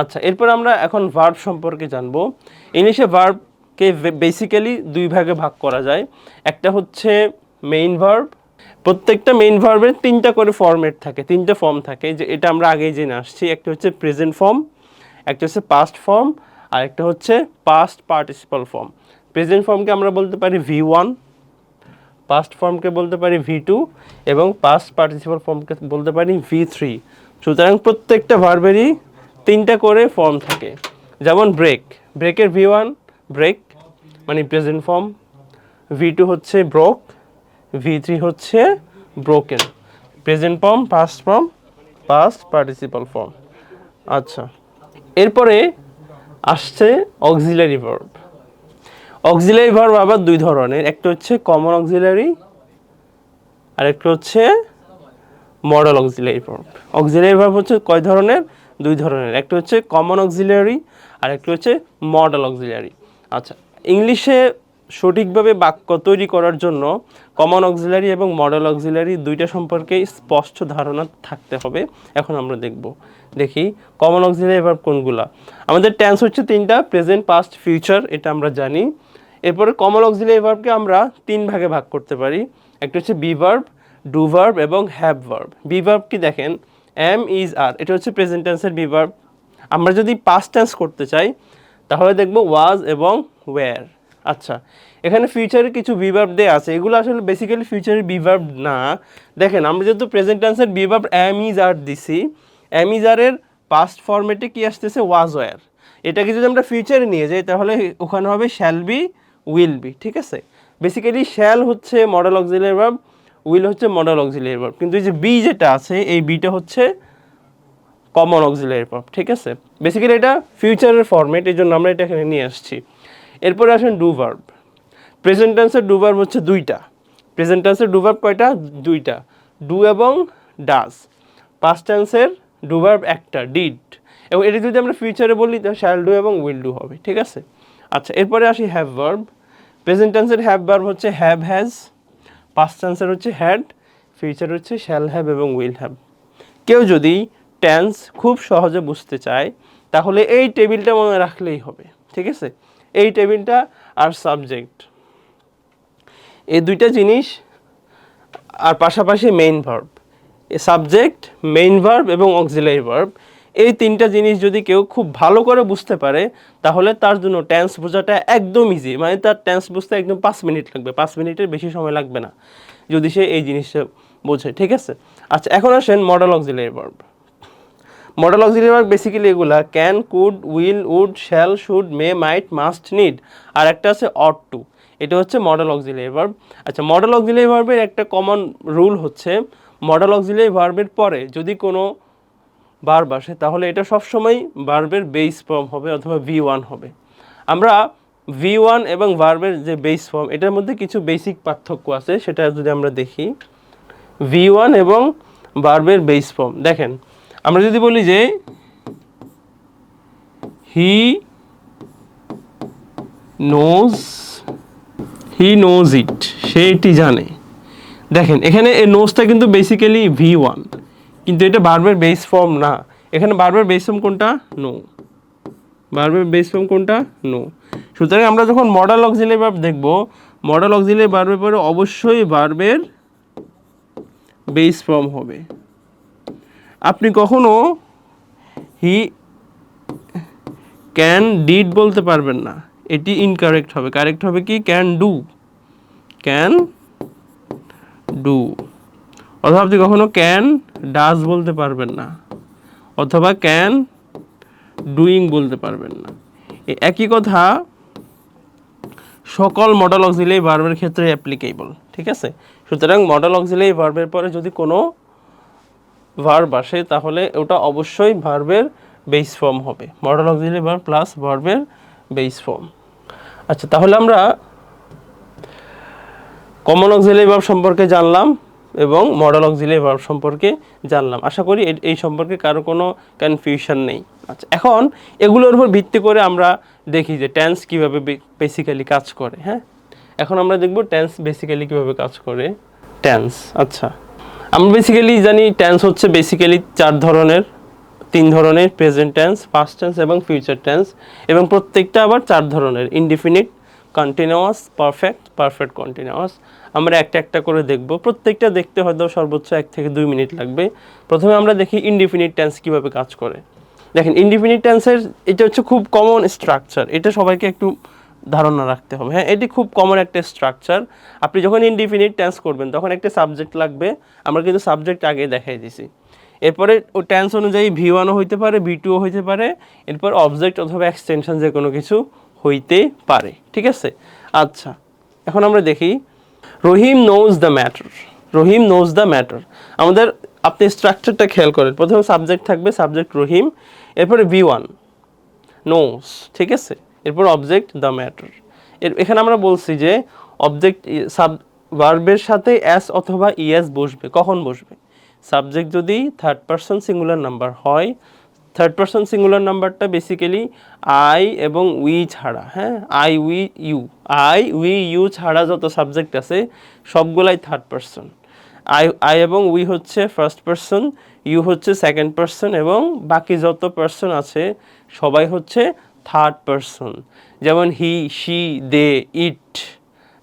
আচ্ছা এরপর আমরা এখন ভার্ব সম্পর্কে জানব। ইংলিশে ভার্বকে বেসিক্যালি দুই ভাগে ভাগ করা যায়। একটা হচ্ছে মেইন ভার্ব প্রত্যেকটা মেইন ভার্বের তিনটা করে ফর্মেট থাকে, তিনটা ফর্ম থাকে, যে এটা আমরা আগেই জেনে আসছি। একটা হচ্ছে প্রেজেন্ট ফর্ম একটা হচ্ছে পাস্ট ফর্ম আর একটা হচ্ছে পাস্ট পার্টিসিপাল ফর্ম প্রেজেন্ট ফর্মকে আমরা বলতে পারি ভি ওয়ান পাস্ট ফর্মকে বলতে পারি ভি টু এবং পাস্ট পার্টিসিপাল ফর্মকে বলতে পারি ভি থ্রি সুতরাং প্রত্যেকটা ভার্বেরই তিনটা করে ফর্ম থাকে। যেমন ব্রেক ব্রেকের ভি ওয়ান ব্রেক মানে প্রেজেন্ট ফর্ম ভি টু হচ্ছে ব্রোক ভি থ্রি হচ্ছে broken present form past form past participle form আচ্ছা এরপরে আসছে অক্সিলারি ভার্ব অক্সিলারি ভার্ব আবার দুই ধরনের, একটা হচ্ছে কমন অক্সিলারি আর একটা হচ্ছে modal auxiliary verb auxiliary verb হচ্ছে কয় ধরনের? দুই ধরনের, একটা হচ্ছে কমন অক্সিলারি আর একটা হচ্ছে মডেল অক্সিলারি আচ্ছা ইংলিশে সঠিকভাবে বাক্য তৈরি করার জন্য কমন অক্সিলারি এবং মডেল অক্সিলারি দুইটা সম্পর্কে স্পষ্ট ধারণা থাকতে হবে। এখন আমরা দেখব, দেখি কমন অক্সিলারি ভার্ব কোনগুলা। আমাদের টেন্স হচ্ছে তিনটা প্রেজেন্ট পাস্ট ফিউচার এটা আমরা জানি। এরপরে কমন অক্সিলারি ভার্বকে আমরা তিন ভাগে ভাগ করতে পারি। একটা হচ্ছে বি ভার্ব ডু ভার্ব এবং হ্যাভ ভার্ব বি দেখেন? এম ইজ আর এটা হচ্ছে প্রেজেন্ট টেন্সের বি ভার্ব আমরা যদি পাস্ট টেন্স করতে চাই, তাহলে দেখব ওয়াজ এবং ওয়্যার আচ্ছা এখানে ফিউচারে কিছু বিভার্ব দেওয়া আছে। এগুলো আসলে বেসিক্যালি ফিউচারের বিভার্ব না। দেখেন, আমরা যেহেতু প্রেজেন্ট টেন্সের বিভার্ব এম ইজ আর দিছি এম ইজ আরের পাস্ট ফরম্যাটে কি আসতেছে? ওয়াজ ওয়্যার এটাকে যদি আমরা ফিউচারে নিয়ে যাই, তাহলে ওখানে হবে শ্যাল বি উইল বি ঠিক আছে? বেসিক্যালি শ্যাল হচ্ছে মডেল অক্সিলারি ভার্ব উইল হচ্ছে মডেল অক্সিলারি ভার্ব কিন্তু এই যে বি যেটা আছে, এই বিটা হচ্ছে কমন অক্সিলারি ভার্ব ঠিক আছে? বেসিক্যালি এটা ফিউচারের ফরম্যাট এই জন্য আমরা এটা এখানে নিয়ে আসছি। এরপরে আসেন do verb. Present do verb হচ্ছে দুইটা। প্রেজেন্ট টেন্সের ডু ভার্ব কয়টা? দুইটা। ডু এবং ডাস পাস্ট টেন্সের ডু ভার্ব একটা ডিড এবং এটা যদি আমরা ফিউচারে বলি, তাহলে শ্যাল ডু এবং উইল ডু হবে, ঠিক আছে? আচ্ছা এরপরে আসি হ্যাভ ভার্ব প্রেজেন্ট টেন্সের হ্যাভ ভার্ব হচ্ছে হ্যাভ হ্যাজ পাস্ট টেন্সের হচ্ছে হ্যাড ফিউচার হচ্ছে শ্যাল হ্যাভ এবং উইল হ্যাভ কেউ যদি টেন্স খুব সহজে বুঝতে চায়, তাহলে এই টেবিলটা মনে রাখলেই হবে, ঠিক আছে? এই টেবিলটা আর সাবজেক্ট এই দুইটা জিনিস আর পাশাপাশি মেইন ভার্ব এ সাবজেক্ট মেইন ভার্ব এবং অক্সিলারি ভার্ব এই তিনটা জিনিস যদি কেউ খুব ভালো করে বুঝতে পারে, তাহলে তার জন্য টেন্স বোঝাটা একদম ইজি মানে তার টেন্স বুঝতে একদম পাঁচ মিনিট লাগবে। পাঁচ মিনিটের বেশি সময় লাগবে না, যদি সে এই জিনিসটা বোঝে, ঠিক আছে? আচ্ছা এখন আসেন modal auxiliary verb modal auxiliary verb basically এগুলা can could will would shall should may might must need আর একটা আছে অট টু এটা হচ্ছে মডেল অক্সিলারি ভার্ব আচ্ছা মডেল অক্সিলারি ভার্বের একটা কমন রুল হচ্ছে মডেল অক্সিলারি ভার্বের পরে যদি কোনো ভার্ব আসে, তাহলে এটা সব সবসময় ভার্বের বেস ফর্ম হবে অথবা ভি ওয়ান হবে। আমরা ভি ওয়ান এবং ভার্বের যে বেস ফর্ম এটার মধ্যে কিছু বেসিক পার্থক্য আছে, সেটা যদি আমরা দেখি। ভি ওয়ান এবং ভার্বের বেস ফর্ম দেখেন, আমরা যদি বলি যে he knows he knows it সে এটি জানে। দেখেন, এখানে এই নোজটা কিন্তু বেসিক্যালি ভি ওয়ান কিন্তু এটা বারবার বেস ফর্ম না। এখানে বারবার বেস ফর্ম কোনটা? নো বারবার বেস ফর্ম কোনটা? নো সুতরাং আমরা যখন মডেল অক্সিলারি ভার্ব দেখব মডেল অক্সিলারি ভার্বের পরে অবশ্যই ভার্বের বেস ফর্ম হবে। আপনি কখনো হি ক্যান ডিড বলতে পারবেন না। এটি ইনকারেক্ট হবে। কারেক্ট হবে কি? ক্যান ডু ক্যান ডু অথবা আপনি কখনো ক্যান ডাজ বলতে পারবেন না। অথবা ক্যান ডুইং বলতে পারবেন না। একই কথা সকল মডেল অক্সিলারি ভার্বের ক্ষেত্রে অ্যাপ্লিকেবল ঠিক আছে? সুতরাং মডেল অক্সিলারি ভার্বের পরে যদি কোনো ভার্ব আসে, তাহলে ওটা অবশ্যই ভার্বের বেস ফর্ম হবে। মডেল অক্সিলারি ভার্ব প্লাস ভার্বের বেস ফর্ম আচ্ছা তাহলে আমরা কমন অক্সিলারি ভার্ব সম্পর্কে জানলাম। এবং মডেল অক্সিলারি ভার্ব সম্পর্কে জানলাম। আশা করি এই সম্পর্কে কারও কোনো কনফিউশন নেই। আচ্ছা এখন এগুলোর উপর ভিত্তি করে আমরা দেখি যে টেন্স কীভাবে বেসিক্যালি কাজ করে হ্যাঁ? এখন আমরা দেখব টেন্স বেসিক্যালি কীভাবে কাজ করে। টেন্স আচ্ছা। আমরা বেসিক্যালি জানি টেন্স হচ্ছে বেসিক্যালি চার ধরনের, তিন ধরনের প্রেজেন্ট টেন্স পাস্ট টেন্স এবং ফিউচার টেন্স এবং প্রত্যেকটা আবার চার ধরনের indefinite continuous perfect perfect continuous আমরা একটা একটা করে দেখব। প্রত্যেকটা দেখতে হয়তো সর্বোচ্চ এক থেকে দুই মিনিট লাগবে। প্রথমে আমরা দেখি ইনডিফিনিট টেন্স কীভাবে কাজ করে। দেখেন ইনডিফিনিট টেন্সের এটা হচ্ছে খুব কমন স্ট্রাকচার এটা সবাইকে একটু ধারণা রাখতে হবে। হ্যাঁ এটি খুব কমন একটা স্ট্রাকচার আপনি যখন ইনডিফিনিট টেন্স করবেন, তখন একটা সাবজেক্ট লাগবে। আমরা কিন্তু সাবজেক্ট আগে দেখাই দিছি। এরপরে ও টেন্স অনুযায়ী ভি ওয়ানও হইতে পারে ভি টুও হইতে পারে। এরপর অবজেক্ট অথবা এক্সটেনশন যে কোনো কিছু হইতে পারে। ঠিক আছে? আচ্ছা এখন আমরা দেখি Rahim knows the matter Rahim knows the matter আমাদের, আপনি স্ট্রাকচারটা খেয়াল করেন। প্রথমে সাবজেক্ট থাকবে সাবজেক্ট রহিম, এরপরে ভি ওয়ান নোস ঠিক আছে? এরপর অবজেক্ট দ্য ম্যাটার এর, এখানে আমরা বলছি যে অবজেক্ট সাব ভার্বের সাথে অ্যাস অথবা ইএস বসবে। কখন বসবে? সাবজেক্ট যদি থার্ড পারসন সিঙ্গুলার নাম্বার হয় থার্ড পারসন সিঙ্গুলার নাম্বারটা বেসিক্যালি আই এবং উই ছাড়া হ্যাঁ? I we you I we you ছাড়া যত সাবজেক্ট আছে, সবগুলাই থার্ড পারসন আই আই এবং উই হচ্ছে ফার্স্ট পারসন ইউ হচ্ছে সেকেন্ড পারসন এবং বাকি যত পারসন আছে, সবাই হচ্ছে থার্ড পারসন যেমন হি শি দে ইট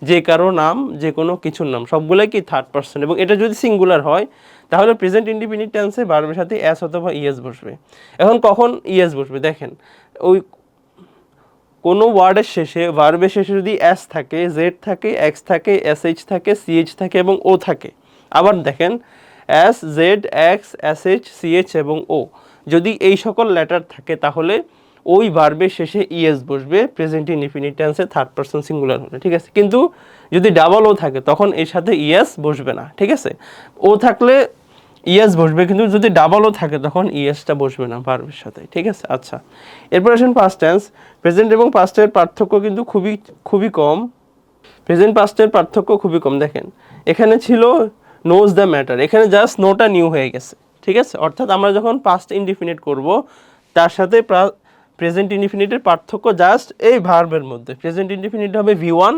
যে কারও নাম, যে কোনো কিছুর নাম, সবগুলাই কি থার্ড পারসন এবং এটা যদি সিঙ্গুলার হয় তাহলে প্রেজেন্ট ইন্ডিপেন্ডেন্ট টেন্সে বারবের সাথে এস অথবা ইএস বসবে। এখন কখন ইএস বসবে? দেখেন, ওই কোনো ওয়ার্ডের শেষে ভার্বের শেষে যদি এস থাকে জেড থাকে এক্স থাকে এস এইচ থাকে সিএইচ থাকে এবং ও থাকে, আবার দেখেন S Z X S H C H এবং ও যদি এই সকল লেটার থাকে, তাহলে ওই ভার্বের শেষে ইএস বসবে প্রেজেন্ট ইনডিফিনিট টেন্সে থার্ড পারসন সিঙ্গুলার হলে, ঠিক আছে? কিন্তু যদি ডাবল ও থাকে, তখন এর সাথে ইএস বসবে না, ঠিক আছে? ও থাকলে ইএস বসবে, কিন্তু যদি ডাবলও থাকে তখন ইএসটা বসবে না ভার্বের সাথে, ঠিক আছে? আচ্ছা এরপর আসেন পাস্ট টেন্স প্রেজেন্ট এবং পাস্টের পার্থক্য কিন্তু খুবই খুবই কম। প্রেজেন্ট পাস্টের পার্থক্য খুবই কম, দেখেন, এখানে ছিল নোজ দ্য ম্যাটার এখানে জাস্ট নোটা নিউ হয়ে গেছে, ঠিক আছে? অর্থাৎ আমরা যখন পাস্ট ইনডিফিনিট করব, তার সাথে প্রেজেন্ট ইনডিফিনিটের পার্থক্য জাস্ট এই ভার্বের মধ্যে প্রেজেন্ট ইনডিফিনিট হবে ভি ওয়ান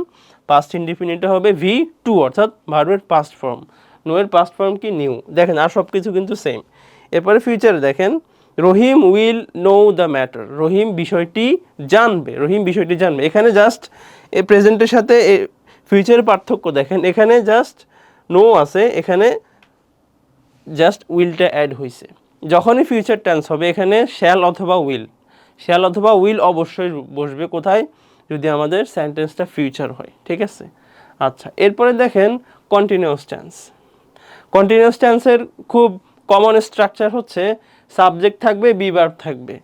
পাস্ট ইনডিফিনিট হবে ভি টু অর্থাৎ ভার্বের পাস্ট ফর্ম নো এর পাস্ট ফর্ম কি? নিউ দেখেন, আর সব কিছু কিন্তু সেম এরপরে ফিউচারে দেখেন, Rahim will know the matter Rahim বিষয়টি জানবে, রহিম বিষয়টি জানবে। এখানে জাস্ট এ প্রেজেন্টের সাথে এ ফিউচারের পার্থক্য দেখেন। এখানে জাস্ট নো আছে, এখানে জাস্ট উইলটা অ্যাড হয়েছে যখনই ফিউচার টেন্স হবে, এখানে শ্যাল অথবা উইল শ্যাল অথবা উইল অবশ্যই বসবে কোথায়? যদি আমাদের সেন্টেন্সটা ফিউচার হয়, ঠিক আছে? আচ্ছা এরপরে দেখেন কন্টিনিউয়াস টেন্স কন্টিনিউয়াস টেন্সের খুব কমন স্ট্রাকচার হচ্ছে সাবজেক্ট থাকবে বিভার্ব থাকবে।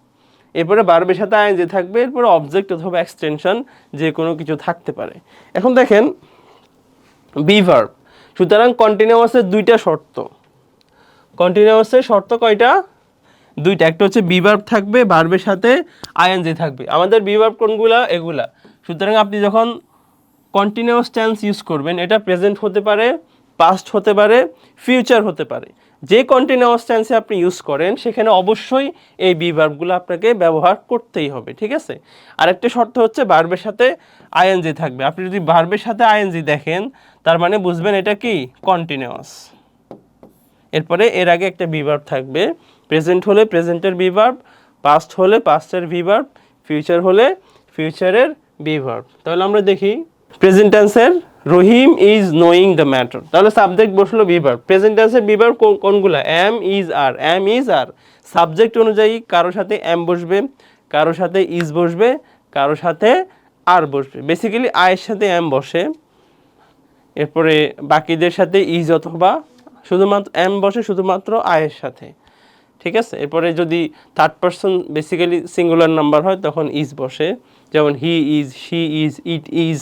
এরপরে বারবের সাথে আইনজি থাকবে, এরপরে অবজেক্ট অথবা এক্সটেনশন যে কোনো কিছু থাকতে পারে। এখন দেখেন বিভার্ব সুতরাং কন্টিনিউয়াসের দুইটা শর্ত। কন্টিনিউয়াসের শর্ত কয়টা? দুইটা। একটা হচ্ছে বিভার্ব থাকবে ভার্বের সাথে আইএনজি থাকবে। আমাদের বিভার্ব কোনগুলা? এগুলা। সুতরাং আপনি যখন কন্টিনিউয়াস টেন্স ইউজ করবেন, এটা প্রেজেন্ট হতে পারে পাস্ট হতে পারে ফিউচার হতে পারে। যে কন্টিনিউয়াস টেন্সে আপনি ইউজ করেন, সেখানে অবশ্যই এই বিভার্বগুলো আপনাকে ব্যবহার করতেই হবে, ঠিক আছে? আরেকটা শর্ত হচ্ছে ভার্বের সাথে আইএনজি থাকবে। আপনি যদি ভার্বের সাথে আইএনজি দেখেন, তার মানে বুঝবেন এটা কি? কন্টিনিউয়াস এরপরে এর আগে একটা বিভার্ব থাকবে। প্রেজেন্ট হলে প্রেজেন্টের বিভার্ব পাস্ট হলে পাস্টের বিভার্ব ফিউচার হলে ফিউচারের বিভার্ব তাহলে আমরা দেখি প্রেজেন্ট টেন্সের Rahim is knowing the matter তাহলে সাবজেক্ট বসল বিভার্ব প্রেজেন্ট টেন্সের বিভার্ব কোনগুলো? Am is are am is are subject অনুযায়ী কারোর সাথে এম বসবে, কারোর সাথে ইজ বসবে, কারোর সাথে আর বসবে। বেসিক্যালি আয়ের সাথে এম বসে, এরপরে বাকিদের সাথে ইজ অথবা শুধুমাত্র এম বসে শুধুমাত্র আয়ের সাথে। ঠিক আছে? এরপরে যদি third person basically singular number হয়, তখন ইজ বসে। যেমন he is she is it is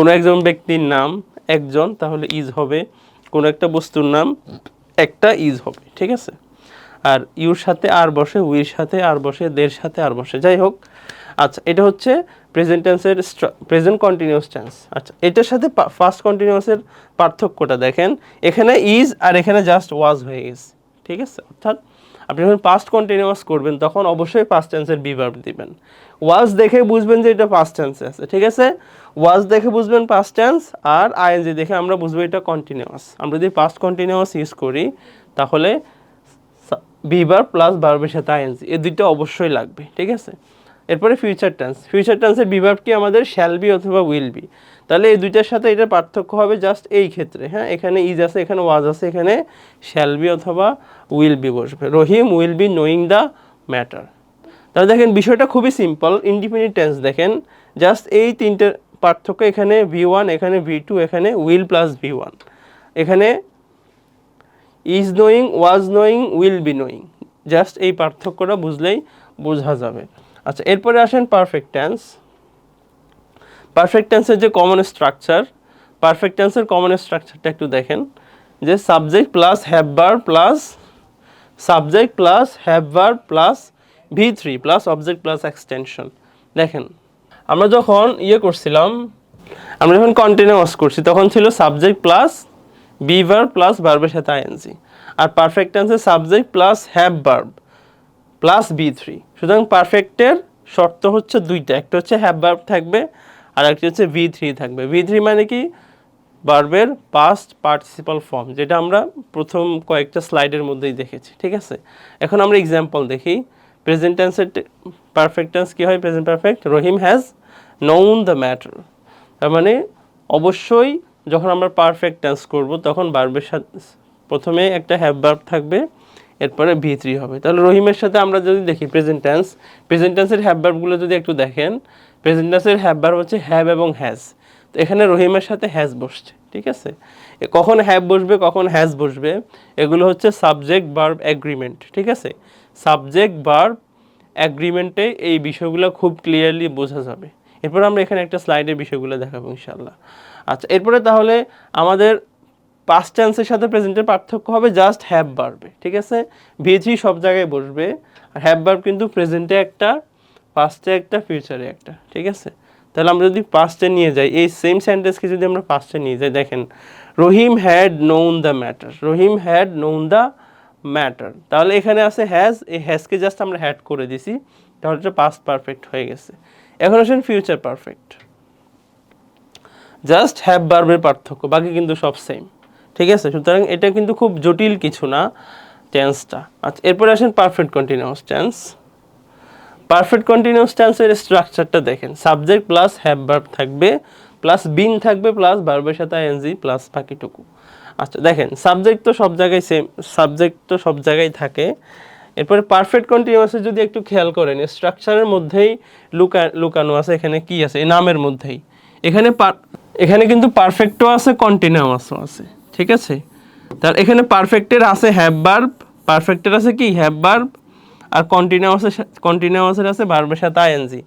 কোনো একজন ব্যক্তির নাম একজন, তাহলে ইজ হবে। কোনো একটা বস্তুর নাম একটা ইজ হবে, ঠিক আছে? আর ইউর সাথে আর বসে, উইর সাথে আর বসে, দের সাথে আর বসে, যাই হোক। আচ্ছা এটা হচ্ছে প্রেজেন্ট টেন্সের প্রেজেন্ট কন্টিনিউয়াস টেন্স আচ্ছা এটার সাথে ফার্স্ট কন্টিনিউয়াসের পার্থক্যটা দেখেন। এখানে ইজ আর এখানে জাস্ট ওয়াজ হয়ে গেছে, ঠিক আছে? অর্থাৎ আপনি যখন পাস্ট কন্টিনিউয়াস করবেন, তখন অবশ্যই পাস্ট টেন্সের বিভার্ব দিবেন। ওয়াজ দেখে বুঝবেন যে এটা পাস্ট টেন্সে আছে, ঠিক আছে? ওয়াজ দেখে বুঝবেন পাস্ট টেন্স আর আইএনজি দেখে আমরা বুঝব এটা কন্টিনিউয়াস আমরা যদি পাস্ট কন্টিনিউয়াস ইউজ করি, তাহলে বিবার প্লাস ভার্বের সাথে আইএনজি এই দুইটা অবশ্যই লাগবে, ঠিক আছে? এরপরে ফিউচার টেন্স ফিউচার টেন্সের বিভাব কি আমাদের? শ্যাল বি অথবা উইল বি তাহলে এই দুইটার সাথে এটার পার্থক্য হবে জাস্ট এই ক্ষেত্রে হ্যাঁ? এখানে ইজ আছে, এখানে ওয়াজ আছে, এখানে শ্যাল বি অথবা উইল বি বসবে। Rahim will be knowing the matter তাহলে দেখেন, বিষয়টা খুবই সিম্পল ইন্ডিপেন্ডেন্ট টেন্স দেখেন। জাস্ট এই তিনটে পার্থক্য এখানে ভি ওয়ান এখানে ভি টু এখানে উইল প্লাস ভি ওয়ান এখানে is knowing was knowing will be knowing just এই পার্থক্যটা বুঝলেই বোঝা যাবে। আচ্ছা এরপরে আসেন পারফেক্ট টেন্স পারফেক্ট টেন্সের যে কমন স্ট্রাকচার পারফেক্ট টেন্সের কমন স্ট্রাকচারটা একটু দেখেন। যে subject plus have bar plus subject plus have bar plus V three plus object plus extension দেখেন আমরা যখন ইয়ে করছিলাম, আমরা যখন কন্টিনিউয়াস করছি, তখন ছিল subject plus be verb plus ভার্বের সাথে আইএনজি আর পারফেক্ট টেন্সে subject plus have verb plus V three সুতরাং পারফেক্টের শর্ত হচ্ছে দুইটা, একটা হচ্ছে হ্যাভ ভার্ব থাকবে আর একটা হচ্ছে ভি থ্রি থাকবে। ভি থ্রি মানে কি? ভার্বের পাস্ট পার্টিসিপাল ফর্ম যেটা আমরা প্রথম কয়েকটা স্লাইডের মধ্যেই দেখেছি, ঠিক আছে? এখন আমরা এক্সাম্পল দেখি। প্রেজেন্ট টেন্সের পারফেক্ট টেন্স কী হয়? Present perfect Rahim has known the matter তার মানে অবশ্যই যখন আমরা পারফেক্ট টেন্স করব, তখন ভার্বের সাথে প্রথমে একটা হ্যাভ ভার্ব থাকবে, এরপরে ভি থ্রি হবে। তাহলে রহিমের সাথে আমরা যদি দেখি প্রেজেন্ট টেন্স প্রেজেন্ট টেন্সের হ্যাভ ভার্বগুলো যদি একটু দেখেন প্রেজেন্ট টেন্সের হ্যাভ ভার্ব হচ্ছে হ্যাভ এবং হ্যাজ তো এখানে রহিমের সাথে হ্যাজ বসছে, ঠিক আছে? কখন হ্যাভ বসবে, কখন হ্যাজ বসবে, এগুলো হচ্ছে সাবজেক্ট ভার্ব অ্যাগ্রিমেন্ট ঠিক আছে? সাবজেক্ট ভার্ব অ্যাগ্রিমেন্টে এই বিষয়গুলো খুব ক্লিয়ারলি বোঝা যাবে। এরপর আমরা এখানে একটা স্লাইডের বিষয়গুলো দেখাবো ইনশাল্লাহ আচ্ছা এরপরে তাহলে আমাদের পাস্ট টেন্সের সাথে প্রেজেন্টের পার্থক্য হবে জাস্ট হ্যাভ বাড়বে ঠিক আছে? ভিজি সব জায়গায় বসবে, আর হ্যাভ বার্ব কিন্তু প্রেজেন্টে একটা পাস্টে একটা ফিউচারে একটা, ঠিক আছে? তাহলে আমরা যদি পাস্টে নিয়ে যাই, এই সেম সেন্টেন্সকে যদি আমরা পাস্টে নিয়ে যাই, দেখেন, Rahim had known the matter Rahim had known the matter তাহলে এখানে আছে হ্যাজ এই হ্যাজকে জাস্ট আমরা হ্যাড করে দিছি, তাহলে পাস্ট পারফেক্ট হয়ে গেছে। এখন আসেন ফিউচার পারফেক্ট জাস্ট হ্যাভ বার্বের পার্থক্য, বাকি কিন্তু সব সেম ঠিক আছে? সুতরাং এটা কিন্তু খুব জটিল কিছু না টেন্সটা আচ্ছা এরপরে আসেন perfect continuous tense perfect continuous টেন্সের স্ট্রাকচারটা দেখেন। সাবজেক্ট প্লাস হ্যাভ ভার্ব থাকবে প্লাস বিন থাকবে প্লাস ভার্বের সাথে এনজি প্লাস বাকিটুকু। আচ্ছা দেখেন সাবজেক্ট তো সব জায়গায় সেম সাবজেক্ট তো সব জায়গায় থাকে। এরপরে পারফেক্ট কন্টিনিউয়াসে যদি একটু খেয়াল করেন স্ট্রাকচারের মধ্যেই লুকা লুকানো আছে, এখানে কি আছে? নামের মধ্যেই। এখানে এখানে কিন্তু পারফেক্টও আছে কন্টিনিউয়াসও আছে, ঠিক আছে? তার এখানে পারফেক্টের আছে হ্যাভ বার্ব পারফেক্টের আছে কি? হ্যাভ বার্ব আর কন্টিনিউয়াসের কন্টিনিউয়াসের আছে ভার্বের সাথে আইএনজি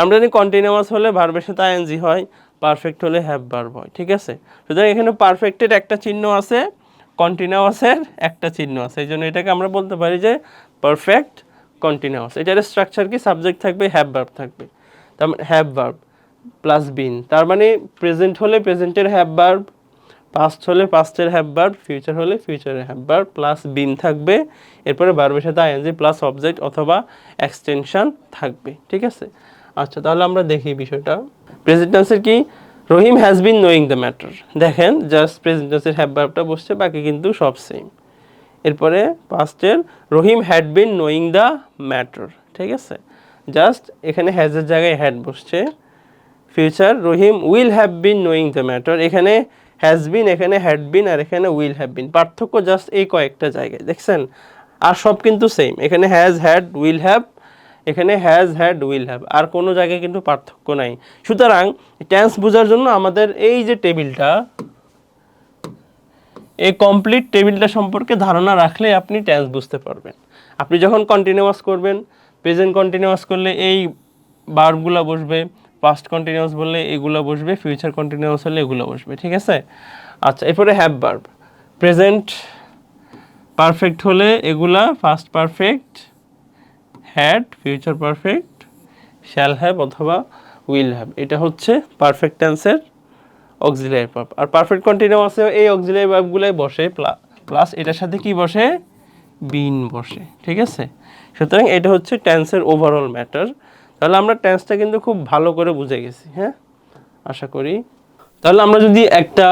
আমরা জানি কন্টিনিউয়াস হলে ভার্বের সাথে আইএনজি হয় পারফেক্ট হলে হ্যাভ ভার্ব হয়, ঠিক আছে? সুতরাং এখানে পারফেক্টের একটা চিহ্ন আছে কন্টিনিউয়াসের একটা চিহ্ন আছে। এই জন্য এটাকে আমরা বলতে পারি যে পারফেক্ট কন্টিনিউয়াস এটার স্ট্রাকচার কি? সাবজেক্ট থাকবে হ্যাভ ভার্ব থাকবে। তার মানে হ্যাভ ভার্ব প্লাস বিন তার মানে প্রেজেন্ট হলে প্রেজেন্টের হ্যাভ ভার্ব পাস্ট হলে পাস্টের হ্যাভ ভার্ব ফিউচার হলে ফিউচারের হ্যাভ ভার্ব প্লাস বিন থাকবে। এরপরে ভার্বের সাথে আইএনজি প্লাস অবজেক্ট অথবা এক্সটেনশন থাকবে। ঠিক আছে? আচ্ছা তাহলে আমরা দেখি বিষয়টা। প্রেজেন্ট টেন্সের কি? Rahim has been knowing the matter দেখেন জাস্ট প্রেজেন্ট টেন্সের হ্যাভ ভার্বটা বসছে, বাকি কিন্তু সব সেম এরপরে পাস্টের Rahim had been knowing the matter ঠিক আছে? জাস্ট এখানে হ্যাজের জায়গায় হ্যাড বসছে। Future Rahim will have been knowing the matter এখানে হ্যাজ বিন এখানে হ্যাড বিন আর এখানে উইল হ্যাভ বিন পার্থক্য জাস্ট এই কয়েকটা জায়গায়, দেখছেন? আর সব কিন্তু সেম এখানে হ্যাজ হ্যাড উইল হ্যাভ এখানে হ্যাজ হ্যাড উইল হ্যাভ আর কোনো জায়গায় কিন্তু পার্থক্য নাই। সুতরাং টেন্স বোঝার জন্য আমাদের এই যে টেবিলটা, এই কমপ্লিট টেবিলটা সম্পর্কে ধারণা রাখলে আপনি টেন্স বুঝতে পারবেন। আপনি যখন কন্টিনিউয়াস করবেন প্রেজেন্ট কন্টিনিউয়াস করলে এই বার্বগুলো বসবে পাস্ট কন্টিনিউয়াস বললে এগুলো বসবে ফিউচার কন্টিনিউয়াস হলে এগুলো বসবে, ঠিক আছে? আচ্ছা এরপরে হ্যাভ বার্ব প্রেজেন্ট পারফেক্ট হলে এগুলা first perfect had future perfect shall have অথবা উইল হ্যাভ এটা হচ্ছে পারফেক্ট টেন্সের অক্সিলারি ভার্ব আর পারফেক্ট কন্টিনিউয়াসে এই অক্সিলারি ভার্বগুলোই বসে প্লাস এটার সাথে কি বসে? বিন বসে, ঠিক আছে? সুতরাং এটা হচ্ছে টেন্সের ওভারঅল ম্যাটার তাহলে আমরা টেন্সটা কিন্তু খুব ভালো করে বুঝে গেছি হ্যাঁ? আশা করি। তাহলে আমরা যদি একটা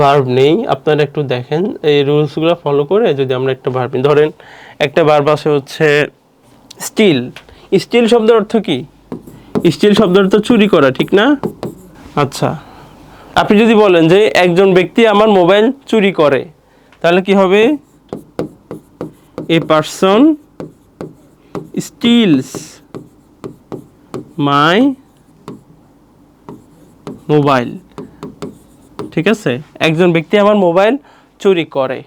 ভার্ব নেই, আপনারা একটু দেখেন, এই রুলসগুলো ফলো করে যদি আমরা একটা ভার্ব নিই। ধরেন, একটা ভার্ব আছে হচ্ছে স্টিল। স্টিল শব্দের অর্থ কি? স্টিল শব্দের অর্থ চুরি করা, ঠিক না? আচ্ছা। আপনি যদি বলেন যে একজন ব্যক্তি আমার মোবাইল চুরি করে, তাহলে কি হবে? A person steals my mobile. ঠিক আছে? একজন ব্যক্তি আমার মোবাইল চুরি করে।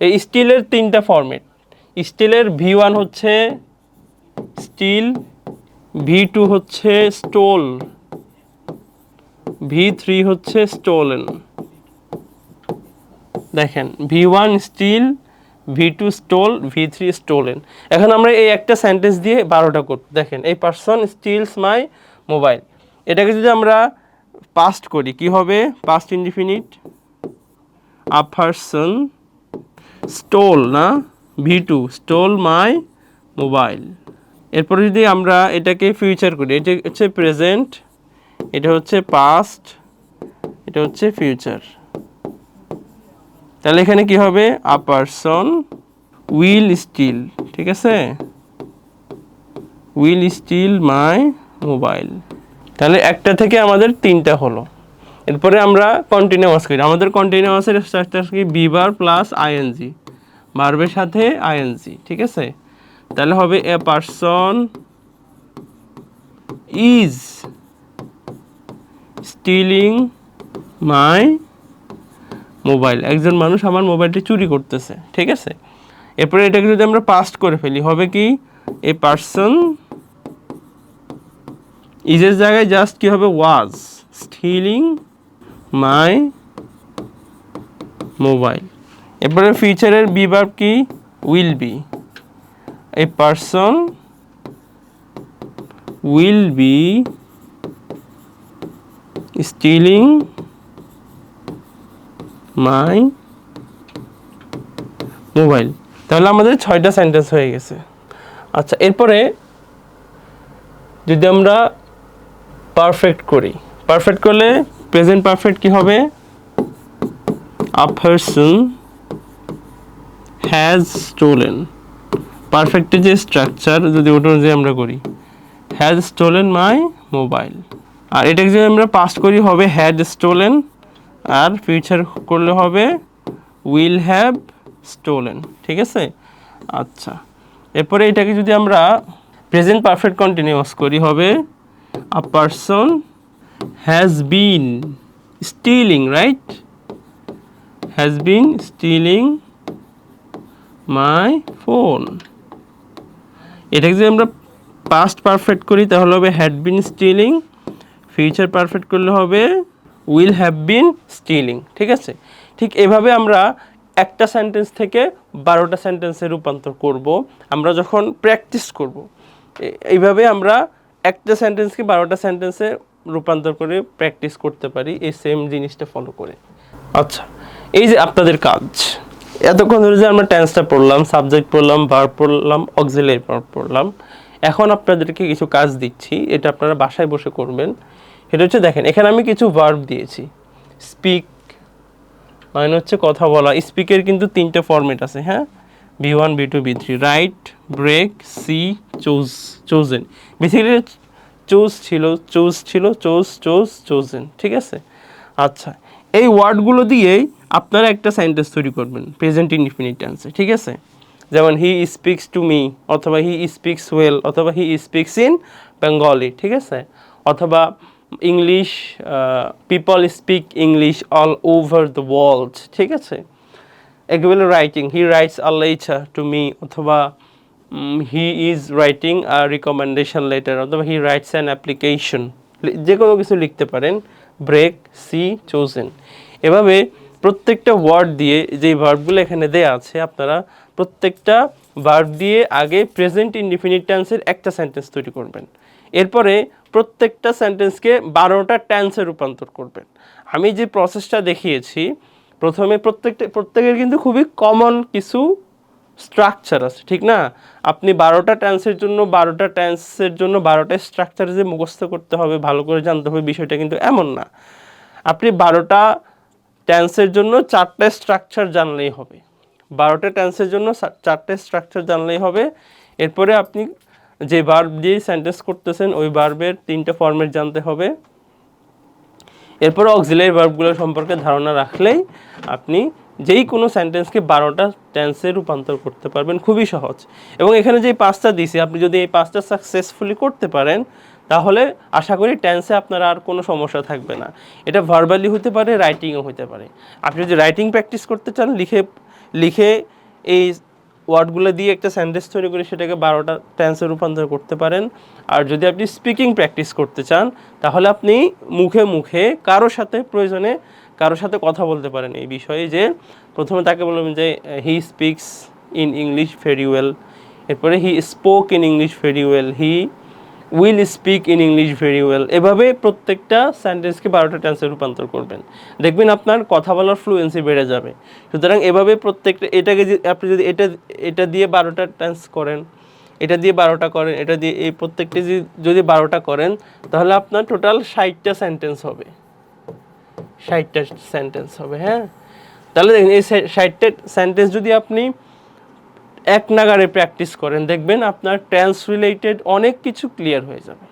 এই স্টিলের তিনটা ফরম্যাট। স্টিলের ভি ওয়ান হচ্ছে স্টিল, ভি টু হচ্ছে স্টোল, ভি থ্রি হচ্ছে স্টোলেন। দেখেন, V one steal, V two stole, V three stolen. এখন আমরা এই একটা সেন্টেন্স দিয়ে বারোটা করব। দেখেন, এই পার্সন স্টিলস মাই মোবাইল এটাকে যদি আমরা পাস্ট করি, কি হবে? Past indefinite a person stole না? V two stole my mobile এরপরে যদি আমরা এটাকে ফিউচার করি এটা হচ্ছে প্রেজেন্ট এটা হচ্ছে পাস্ট এটা হচ্ছে ফিউচার তাহলে এখানে কি হবে? আ পারসন উইল স্টিল ঠিক আছে? উইল স্টিল মাই মোবাইল তাহলে একটা থেকে আমাদের তিনটা হলো। এরপরে আমরা কন্টিনিউয়াস করি। আমাদের কন্টিনিউয়াসের স্ট্রাকচার কি? বিবার প্লাস আইএনজি বার্বের সাথে আইএনজি ঠিক আছে? তাহলে হবে a person is stealing my mobile একজন মানুষ আমার মোবাইলটি চুরি করতেছে, ঠিক আছে? এরপরে এটাকে যদি আমরা পাস্ট করে ফেলি, হবে কি? এ পার্সন ইজের জায়গায় জাস্ট কি হবে? ওয়াজ স্টিলিং মাই মোবাইল এরপরে ফিউচারের বিভাব কি? Will be a person will be stealing my mobile তাহলে আমাদের ছয়টা সেন্টেন্স হয়ে গেছে। আচ্ছা এরপরে যদি আমরা পারফেক্ট করি পারফেক্ট করলে প্রেজেন্ট পারফেক্ট কি হবে? আ পারসন হ্যাজ স্টোলেন পারফেক্টের যে স্ট্রাকচার যদি ওটা অনুযায়ী আমরা করি হ্যাজ স্টোলেন মাই মোবাইল আর এটাকে যদি আমরা পাস্ট করি, হবে হ্যাড স্টোলেন আর ফিউচার করলে হবে উইল হ্যাভ স্টোলেন ঠিক আছে? আচ্ছা এরপরে এটাকে যদি আমরা প্রেজেন্ট পারফেক্ট কন্টিনিউয়াস করি, হবে a person has been stealing right has been stealing my phone এটাকে যদি আমরা পাস্ট পারফেক্ট করি, তাহলে হবে had been stealing future perfect করলে হবে উইল হ্যাভ বিন স্টিলিং ঠিক আছে? ঠিক এভাবে আমরা একটা সেন্টেন্স থেকে বারোটা সেন্টেন্সে রূপান্তর করব, আমরা যখন প্র্যাকটিস করব। এইভাবে আমরা একটা সেন্টেন্সকে বারোটা সেন্টেন্সে রূপান্তর করে প্র্যাকটিস করতে পারি, এই সেম জিনিসটা ফলো করে। আচ্ছা এই যে আপনাদের কাজ। এতক্ষণ ধরে যে আমরা টেন্সটা পড়লাম সাবজেক্ট পড়লাম ভার্ব পড়লাম অক্সিলারি পড়লাম, এখন আপনাদেরকে কিছু কাজ দিচ্ছি, এটা আপনারা বাসায় বসে করবেন। সেটা হচ্ছে দেখেন, এখানে আমি কিছু ভার্ব দিয়েছি। স্পিক মানে হচ্ছে কথা বলা। স্পিকের কিন্তু তিনটে ফরম্যাট আছে হ্যাঁ? V one V two V three right break C choose chosen basically choose ছিল চুজ ছিল চোজ চোজ চোজেন ঠিক আছে? আচ্ছা এই ওয়ার্ডগুলো দিয়েই আপনারা একটা সেন্টেন্স তৈরি করবেন প্রেজেন্ট ইনডিফিনিট টেন্সে ঠিক আছে? যেমন হি স্পিক্স টু মি অথবা হি স্পিক্স ওয়েল অথবা হি স্পিক্স ইন বেঙ্গলি ঠিক আছে? অথবা English people speak English all over the world ঠিক আছে? একেবারে writing he writes a letter to me অথবা he is writing a recommendation letter অথবা হি রাইটস অ্যান অ্যাপ্লিকেশন যে কোনো কিছু লিখতে পারেন ব্রেক সি চোজেন এভাবে প্রত্যেকটা ওয়ার্ড দিয়ে যে ভার্বগুলো এখানে দেয়া আছে, আপনারা প্রত্যেকটা ভার্ব দিয়ে আগে প্রেজেন্ট ইনডিফিনিট টেন্সের একটা সেন্টেন্স তৈরি করবেন। এরপরে প্রত্যেকটা সেন্টেন্সকে বারোটা টেন্সে রূপান্তর করবেন। আমি যে প্রসেসটা দেখিয়েছি, প্রথমে প্রত্যেকটা, প্রত্যেকের কিন্তু খুবই কমন কিছু স্ট্রাকচার আছে, ঠিক না? আপনি বারোটা টেন্সের জন্য, বারোটা টেন্সের জন্য বারোটা স্ট্রাকচার যে মুখস্থ করতে হবে, ভালো করে জানতে হবে, বিষয়টা কিন্তু এমন না। আপনি বারোটা টেন্সের জন্য চারটে স্ট্রাকচার জানলেই হবে। বারোটা টেন্সের জন্য চারটে স্ট্রাকচার জানলেই হবে। এরপরে আপনি যে ভার্ব দিয়ে সেন্টেন্স করতেছেন, ওই বার্বের তিনটা ফর্মেট জানতে হবে। এরপরে অক্সিলারি ভার্বগুলো সম্পর্কে ধারণা রাখলেই আপনি যেই কোনো সেন্টেন্সকে বারোটা টেন্সে রূপান্তর করতে পারবেন। খুবই সহজ। এবং এখানে যে পাঁচটা দিছি, আপনি যদি এই পাঁচটা সাকসেসফুলি করতে পারেন তাহলে আশা করি টেন্সে আপনার আর কোনো সমস্যা থাকবে না। এটা ভার্বালি হতে পারে রাইটিংও হতে পারে। আপনি যদি রাইটিং প্র্যাকটিস করতে চান, লিখে লিখে এই ওয়ার্ডগুলো দিয়ে একটা সেন্টেন্স তৈরি করে সেটাকে বারোটা টেন্সে রূপান্তর করতে পারেন। আর যদি আপনি স্পিকিং প্র্যাকটিস করতে চান, তাহলে আপনি মুখে মুখে কারও সাথে প্রয়োজনে কারোর সাথে কথা বলতে পারেন এই বিষয়ে যে প্রথমে তাকে বলবেন যে he speaks in English very well এরপরে he spoke in English very well he will speak in English very well এভাবে প্রত্যেকটা সেন্টেন্সকে বারোটা টেন্সে রূপান্তর করবেন। দেখবেন আপনার কথা বলার ফ্লুয়েন্সি বেড়ে যাবে। সুতরাং এভাবে প্রত্যেকটা, এটাকে আপনি যদি এটা এটা দিয়ে বারোটা টেন্স করেন, এটা দিয়ে বারোটা করেন, এটা দিয়ে এই প্রত্যেকটি যদি বারোটা করেন, তাহলে আপনার টোটাল ষাটটা সেন্টেন্স হবে। ষাটটা সেন্টেন্স হবে হ্যাঁ? তাহলে দেখেন এই ষাটটা সেন্টেন্স যদি আপনি এক নাগারে প্র্যাকটিস করেন দেখবেন আপনার ট্যান্স রিলেটেড অনেক কিছু ক্লিয়ার হয়ে যাবে।